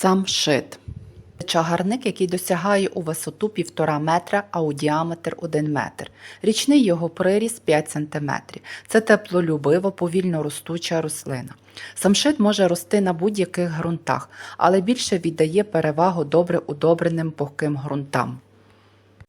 Сам шит. Чагарник, який досягає у висоту 1,5 метра, а у діаметр 1 метр. Річний його приріс 5 см. Це теплолюбива, повільно ростуча рослина. Самшит може рости на будь-яких ґрунтах, але більше віддає перевагу добре удобреним пухким ґрунтам.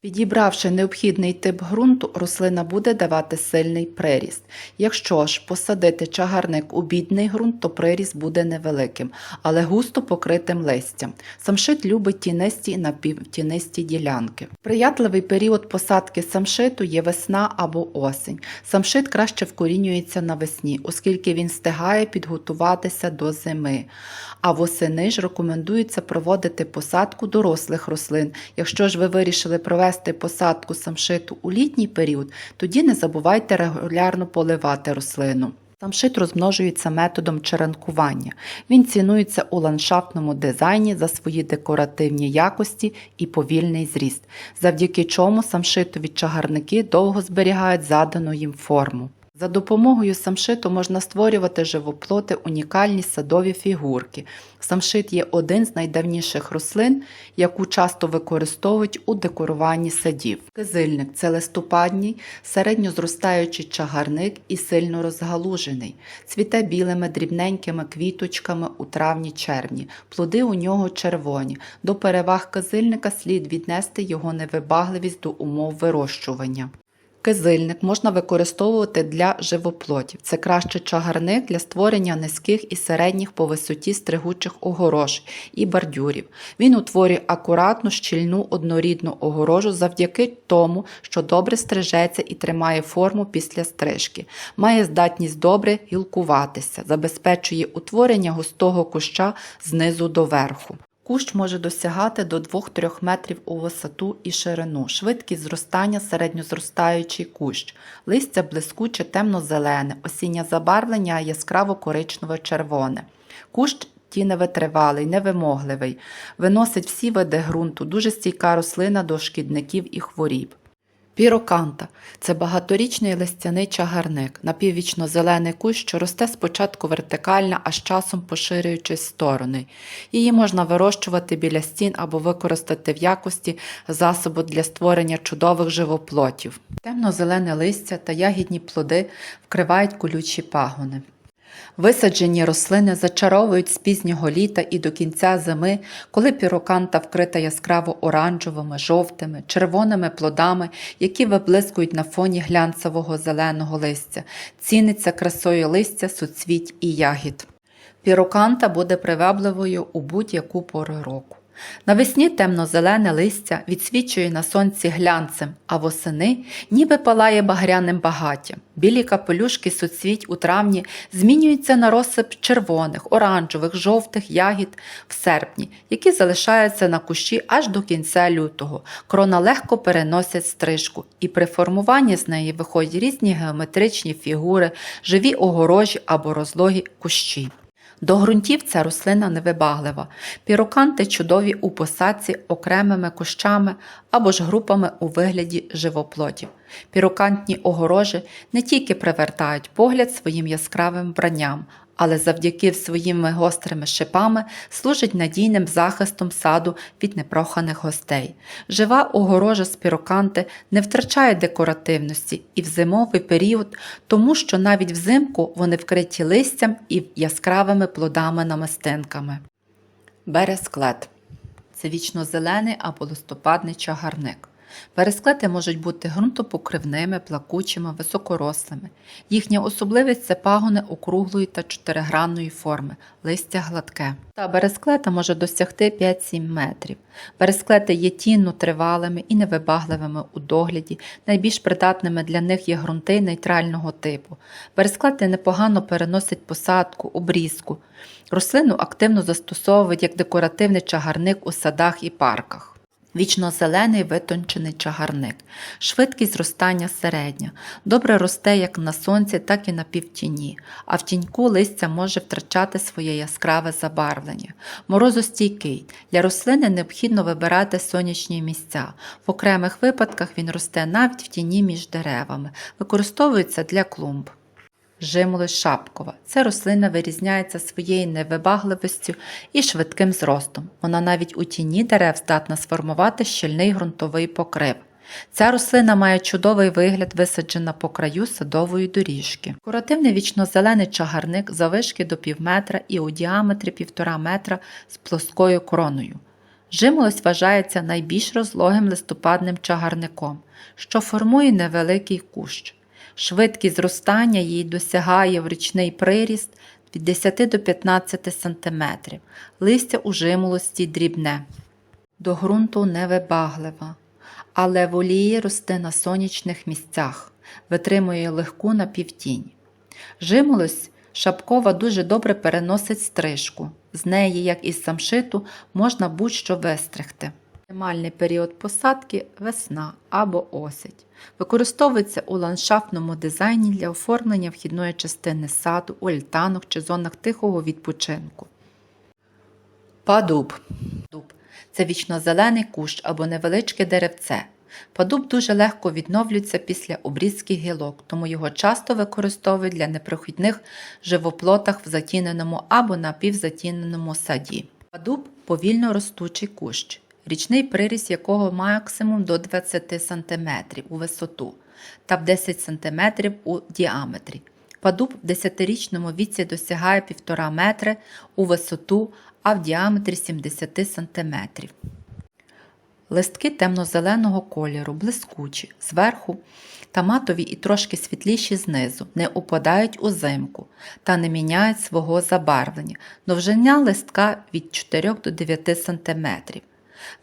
Підібравши необхідний тип ґрунту, рослина буде давати сильний приріст. Якщо ж посадити чагарник у бідний ґрунт, то приріст буде невеликим, але густо покритим листям. Самшит любить тінисті і напівтінисті ділянки. Приятливий період посадки самшиту є весна або осінь. Самшит краще вкорінюється навесні, оскільки він встигає підготуватися до зими. А восени ж рекомендується проводити посадку дорослих рослин. Якщо ж ви вирішили провести посадку самшиту у літній період, тоді не забувайте регулярно поливати рослину. Самшит розмножується методом черенкування. Він цінується у ландшафтному дизайні за свої декоративні якості і повільний зріст, завдяки чому самшитові чагарники довго зберігають задану їм форму. За допомогою самшиту можна створювати живоплоти унікальні садові фігурки. Самшит є один з найдавніших рослин, яку часто використовують у декоруванні садів. Кизильник це листопадній, середньозростаючий чагарник і сильно розгалужений. Цвіте білими дрібненькими квіточками у травні-червні. Плоди у нього червоні. До переваг кизильника слід віднести його невибагливість до умов вирощування. Кизильник можна використовувати для живоплотів. Це краще чагарник для створення низьких і середніх по висоті стригучих огорож і бордюрів. Він утворює акуратну, щільну однорідну огорожу завдяки тому, що добре стрижеться і тримає форму після стрижки. Має здатність добре гілкуватися, забезпечує утворення густого куща знизу до верху. Кущ може досягати до 2-3 метрів у висоту і ширину, швидкість зростання середньозростаючий кущ, листя блискуче темно-зелене, осіннє забарвлення яскраво коричневе червоне. Кущ тіневитривалий, невимогливий, виносить всі види ґрунту, дуже стійка рослина до шкідників і хворіб. Піроканта це багаторічний листяний чагарник, напіввічно-зелений кущ, що росте спочатку вертикально, а з часом поширюючись сторони. Її можна вирощувати біля стін або використати в якості засобу для створення чудових живоплотів. Темно-зелене листя та ягідні плоди вкривають колючі пагони. Висаджені рослини зачаровують з пізнього літа і до кінця зими, коли піроканта вкрита яскраво оранжевими, жовтими, червоними плодами, які виблискують на фоні глянцевого зеленого листя, ціниться красою листя, суцвіть і ягід. Піроканта буде привабливою у будь-яку пору року. Навесні темно-зелене листя відсвічує на сонці глянцем, а восени ніби палає багряним багаттям. Білі капелюшки суцвіть у травні змінюються на розсип червоних, оранжевих, жовтих ягід в серпні, які залишаються на кущі аж до кінця лютого. Крона легко переносять стрижку, і при формуванні з неї виходять різні геометричні фігури, живі огорожі або розлогі кущі. До ґрунтів ця рослина невибаглива. Піроканти чудові у посадці окремими кущами або ж групами у вигляді живоплотів. Пірокантні огорожі не тільки привертають погляд своїм яскравим вбранням, але завдяки своїми гострими шипами служить надійним захистом саду від непроханих гостей. Жива огорожа з піроканти не втрачає декоративності і в зимовий період, тому що навіть взимку вони вкриті листям і яскравими плодами намистинками. Бересклет це вічно-зелений або листопадний чагарник. Бересклети можуть бути ґрунтопокривними, плакучими, високорослими. Їхня особливість це пагони округлої та чотиригранної форми, листя гладке. Та бересклета може досягти 5-7 метрів. Бересклети є тінно тривалими і невибагливими у догляді. Найбільш придатними для них є ґрунти нейтрального типу. Бересклети непогано переносять посадку, обрізку. Рослину активно застосовують як декоративний чагарник у садах і парках. Вічно-зелений витончений чагарник, швидкість зростання середня, добре росте як на сонці, так і на півтіні, а в тіньку листя може втрачати своє яскраве забарвлення. Морозостійкий. Для рослини необхідно вибирати сонячні місця. В окремих випадках він росте навіть в тіні між деревами, використовується для клумб. Жимолость шапкова. Ця рослина вирізняється своєю невибагливістю і швидким зростом. Вона навіть у тіні дерев здатна сформувати щільний ґрунтовий покрив. Ця рослина має чудовий вигляд, висаджена по краю садової доріжки. Куративний вічнозелений чагарник завишки до пів метра і у діаметрі півтора метра з плоскою кроною. Жимолость вважається найбільш розлогим листопадним чагарником, що формує невеликий кущ. Швидкість зростання її досягає в річний приріст від 10 до 15 см. Листя у жимолості дрібне. До ґрунту невибаглива, але воліє росте на сонячних місцях, витримує легку напівтінь. Жимолость шапкова дуже добре переносить стрижку. З неї, як із самшиту, можна будь-що вистригти. Оптимальний період посадки весна або осінь. Використовується у ландшафтному дизайні для оформлення вхідної частини саду, у альтанах чи зонах тихого відпочинку. Падуб. Дуб це вічнозелений кущ або невеличке деревце. Падуб дуже легко відновлюється після обрізки гілок, тому його часто використовують для непрохідних живоплотах в затіненому або напівзатіненому саді. Падуб повільно ростучий кущ, річний приріст якого максимум до 20 см у висоту та в 10 см у діаметрі. Падуб в 10-річному віці досягає 1,5 метри у висоту, а в діаметрі 70 см. Листки темно-зеленого кольору, блискучі, зверху та матові і трошки світліші знизу, не упадають у зимку та не міняють свого забарвлення. Довжина листка від 4 до 9 см.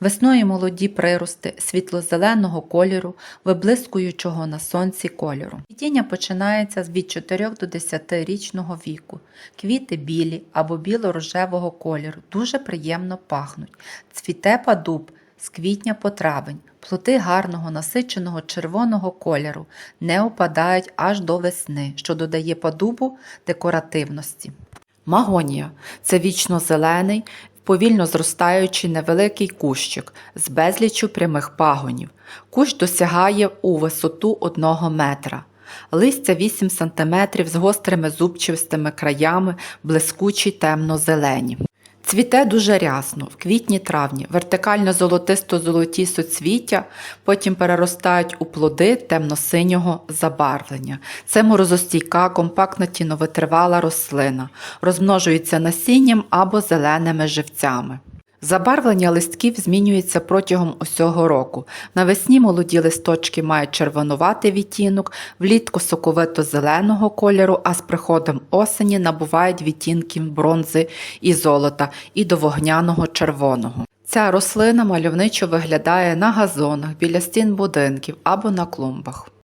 Весною молоді прирости світло-зеленого кольору, виблискуючого на сонці кольору. Цвітіння починається від 4 до 10 річного віку. Квіти білі або біло-рожевого кольору, дуже приємно пахнуть. Цвіте падуб з квітня по травень. Плоти гарного насиченого червоного кольору не опадають аж до весни, що додає падубу декоративності. Магонія це вічно зелений, повільно зростаючий невеликий кущик з безлічю прямих пагонів. Кущ досягає у висоту 1 метра. Листя 8 см з гострими зубчастими краями, блискучі темно-зелені. Цвіте дуже рясно, в квітні-травні, вертикально золотисто-золоті соцвіття, потім переростають у плоди темно-синього забарвлення. Це морозостійка, компактна тіновитривала рослина, розмножується насінням або зеленими живцями. Забарвлення листків змінюється протягом усього року. Навесні молоді листочки мають червонуватий відтінок, влітку соковито-зеленого кольору, а з приходом осені набувають відтінків бронзи і золота і до вогняного червоного. Ця рослина мальовничо виглядає на газонах, біля стін будинків або на клумбах.